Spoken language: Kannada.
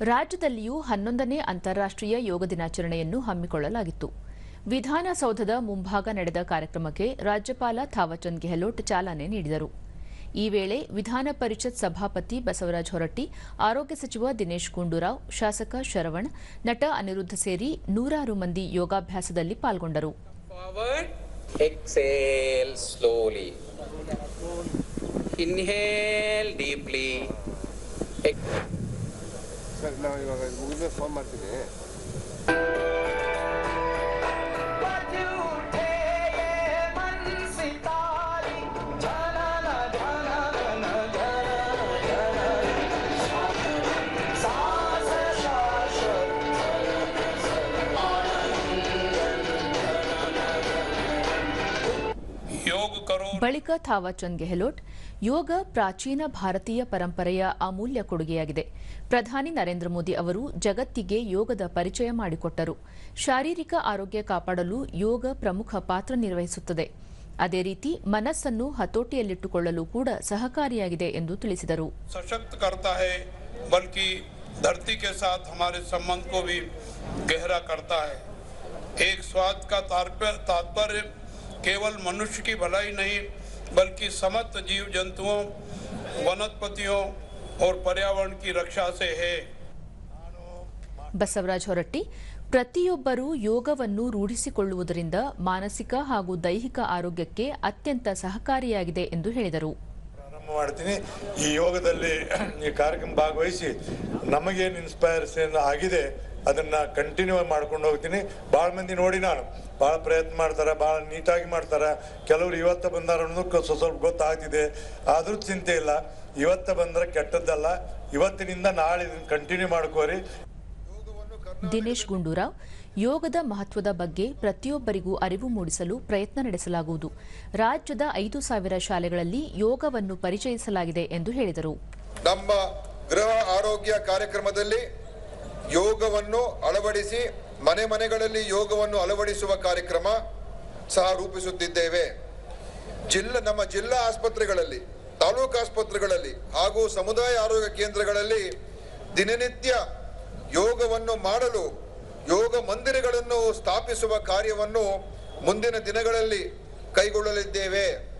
ರಾಜ್ಯದಲ್ಲಿಯೂ ಹನ್ನೊಂದನೇ ಅಂತಾರಾಷ್ಟ್ರೀಯ ಯೋಗ ದಿನಾಚರಣೆಯನ್ನು ಹಮ್ಮಿಕೊಳ್ಳಲಾಗಿತ್ತು ವಿಧಾನಸೌಧದ ಮುಂಭಾಗ ನಡೆದ ಕಾರ್ಯಕ್ರಮಕ್ಕೆ ರಾಜ್ಯಪಾಲ ಥಾವರ್ಚಂದ್ ಗೆಹ್ಲೋಟ್ ಚಾಲನೆ ನೀಡಿದರು ಈ ವೇಳೆ ವಿಧಾನ ಪರಿಷತ್ ಸಭಾಪತಿ ಬಸವರಾಜ ಹೊರಟ್ಟಿ, ಆರೋಗ್ಯ ಸಚಿವ ದಿನೇಶ್ ಗುಂಡೂರಾವ್, ಶಾಸಕ ಶರವಣ್, ನಟ ಅನಿರುದ್ಧ ಸೇರಿ ನೂರಾರು ಮಂದಿ ಯೋಗಾಭ್ಯಾಸದಲ್ಲಿ ಪಾಲ್ಗೊಂಡರು. Inhale deeply. ಸರ್ ನಾವು ಇವಾಗ ಮುಗಿದ ಫೋನ್ ಮಾಡ್ತೀನಿ. ಬಳಿಕ ಥಾವರ್ಚಂದ್ ಗೆಹ್ಲೋಟ್ ಯೋಗ ಪ್ರಾಚೀನ ಭಾರತೀಯ ಪರಂಪರೆಯ ಅಮೂಲ್ಯ ಕೊಡುಗೆಯಾಗಿದೆ ಪ್ರಧಾನಿ ನರೇಂದ್ರ ಮೋದಿ ಅವರು ಜಗತ್ತಿಗೆ ಯೋಗದ ಪರಿಚಯ ಮಾಡಿಕೊಟ್ಟರು ಶಾರೀರಿಕ ಆರೋಗ್ಯ ಕಾಪಾಡಲು ಯೋಗ ಪ್ರಮುಖ ಪಾತ್ರ ನಿರ್ವಹಿಸುತ್ತದೆ ಅದೇ ರೀತಿ ಮನಸ್ಸನ್ನು ಹತೋಟಿಯಲ್ಲಿಟ್ಟುಕೊಳ್ಳಲು ಕೂಡ ಸಹಕಾರಿಯಾಗಿದೆ ಎಂದು ತಿಳಿಸಿದರು सशक्त करता है बल्कि धरती के साथ हमारे संबंध को भी गहरा करता है एक स्वाद का तात्पर्य तात्पर्य केवल मनुष्य की भलाई नहीं बल्कि समस्त जीव जंतुओं वनस्पतियों और पर्यावरण की रक्षा से है ಬಸವರಾಜ ಹೊರಟ್ಟಿ ಪ್ರತಿಯೊಬ್ಬರೂ ಯೋಗವನ್ನು ರೂಢಿಸಿಕೊಳ್ಳುವುದರಿಂದ ಮಾನಸಿಕ ಹಾಗೂ ದೈಹಿಕ ಆರೋಗ್ಯಕ್ಕೆ ಅತ್ಯಂತ ಸಹಕಾರಿಯಾಗಿದೆ ಎಂದು ಹೇಳಿದರು ಪ್ರಾರಂಭ ಮಾಡ್ತೀನಿ ಈ ಯೋಗದಲ್ಲಿ ಈ ಕಾರ್ಯಕ್ರಮ ಭಾಗವಹಿಸಿ ನಮಗೇನು ಇನ್ಸ್ಪೈರ್ಸೇನ್ ಆಗಿದೆ ಅದನ್ನ ಕಂಟಿನ್ಯೂ ಮಾಡ್ಕೊಂಡು ಹೋಗ್ತೀನಿ. ಭಾಳ ಮಂದಿ ನೋಡಿ ನಾನು. ಭಾಳ ಪ್ರಯತ್ನ ಮಾಡ್ತಾರೆ ಭಾಳ ನೀಟಾಗಿ ಮಾಡ್ತಾರೆ. ಕೆಲವರು ಇವತ್ತು ಬಂದಾರ ಅನ್ನೋದು ಸ್ವ- ಸ್ವಲ್ಪ ಗೊತ್ತಾಗ್ತಿದೆ. ಆದರೂ ಚಿಂತೆ ಇಲ್ಲ. ಇವತ್ತು ಬಂದ್ರೆ ಕೆಟ್ಟದ್ದಲ್ಲ. ಇವತ್ತಿನಿಂದ ನಾಳೆ ಇದನ್ನ ಕಂಟಿನ್ಯೂ ಮಾಡ್ಕೋರಿ. ದಿನೇಶ್ ಗುಂಡೂರಾವ್ ಯೋಗದ ಮಹತ್ವದ ಬಗ್ಗೆ ಪ್ರತಿಯೊಬ್ಬರಿಗೂ ಅರಿವು ಮೂಡಿಸಲು ಪ್ರಯತ್ನ ನಡೆಸಲಾಗುವುದು. ರಾಜ್ಯದ ಐದು ಸಾವಿರ ಶಾಲೆಗಳಲ್ಲಿ ಯೋಗವನ್ನು ಪರಿಚಯಿಸಲಾಗಿದೆ ಎಂದು ಹೇಳಿದರು. ನಮ್ಮ ಗೃಹ ಆರೋಗ್ಯ ಕಾರ್ಯಕ್ರಮದಲ್ಲಿ ಯೋಗವನ್ನು ಅಳವಡಿಸಿ, ಮನೆ ಮನೆಗಳಲ್ಲಿ ಯೋಗವನ್ನು ಅಳವಡಿಸುವ ಕಾರ್ಯಕ್ರಮ ಸಹ ರೂಪಿಸುತ್ತಿದ್ದೇವೆ. ಜಿಲ್ಲಾ, ನಮ್ಮ ಜಿಲ್ಲಾ ಆಸ್ಪತ್ರೆಗಳಲ್ಲಿ, ತಾಲೂಕು ಆಸ್ಪತ್ರೆಗಳಲ್ಲಿ ಹಾಗೂ ಸಮುದಾಯ ಆರೋಗ್ಯ ಕೇಂದ್ರಗಳಲ್ಲಿ ದಿನನಿತ್ಯ ಯೋಗವನ್ನು ಮಾಡಲು, ಯೋಗ ಮಂದಿರಗಳನ್ನು ಸ್ಥಾಪಿಸುವ ಕಾರ್ಯವನ್ನು ಮುಂದಿನ ದಿನಗಳಲ್ಲಿ ಕೈಗೊಳ್ಳಲಿದ್ದೇವೆ.